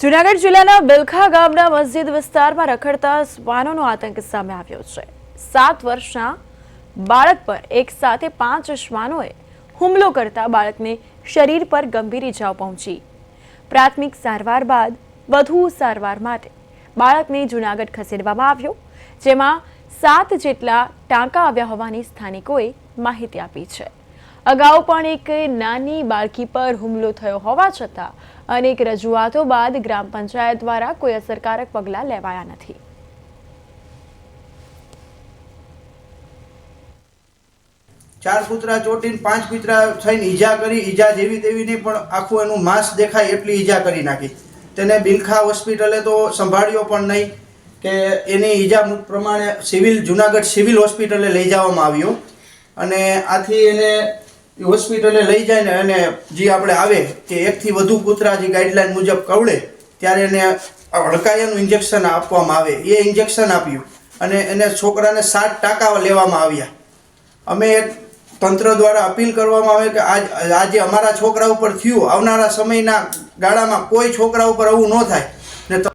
જુનાગઢ જિલ્લાના બિલખા ગામના મસ્જિદ વિસ્તારમાં રખડતા શ્વાનોનો આતંક સામે આવ્યો છે. સાત વર્ષના બાળક પર એક સાથે પાંચ શ્વાનોએ હુમલો કરતા બાળકને શરીર પર ગંભીર ઇજાઓ પહોંચી. પ્રાથમિક સારવાર બાદ વધુ સારવાર માટે બાળકને જુનાગઢ ખસેડવામાં આવ્યો, જેમાં સાત જેટલા ટાંકા આવ્યા હોવાની સ્થાનિકોએ માહિતી આપી છે. અગાઉ પણ એક નાની બાળકી પર હુમલો થયો હોવા છતાં અનેક રજૂઆતો બાદ ગ્રામ પંચાયત દ્વારા કોઈ અસરકારક પગલાં લેવાયા નથી. ચાર કૂતરા ચોટીને પાંચ કૂતરા થઈને ઈજા કરી, ઈજા જેવી તેવી નહીં પણ આખું એનું માંસ દેખાય એટલી ઈજા કરી નાખી. તેને બિલખા હોસ્પિટલે તો સંભાળ્યો પણ નહીં કે એની ઈજા પ્રમાણે સિવિલ જુનાગઢ સિવિલ હોસ્પિટલે લઈ જવામાં આવ્યો. અને આથી એને હોસ્પિટલે લઈ જાય ને અને જે આપણે આવે કે એકથી વધુ કૂતરા જે ગાઈડલાઈન મુજબ કવડે, ત્યારે એને હડકાયાનું ઇન્જેક્શન આપવામાં આવે. એ ઇન્જેક્શન આપ્યું અને એને છોકરાને સાત ટાંકા લેવામાં આવ્યા. અમે એક તંત્ર દ્વારા અપીલ કરવામાં આવે કે આજ, આજે અમારા છોકરા ઉપર થયું, આવનારા સમયના ગાળામાં કોઈ છોકરા ઉપર આવું ન થાય. ને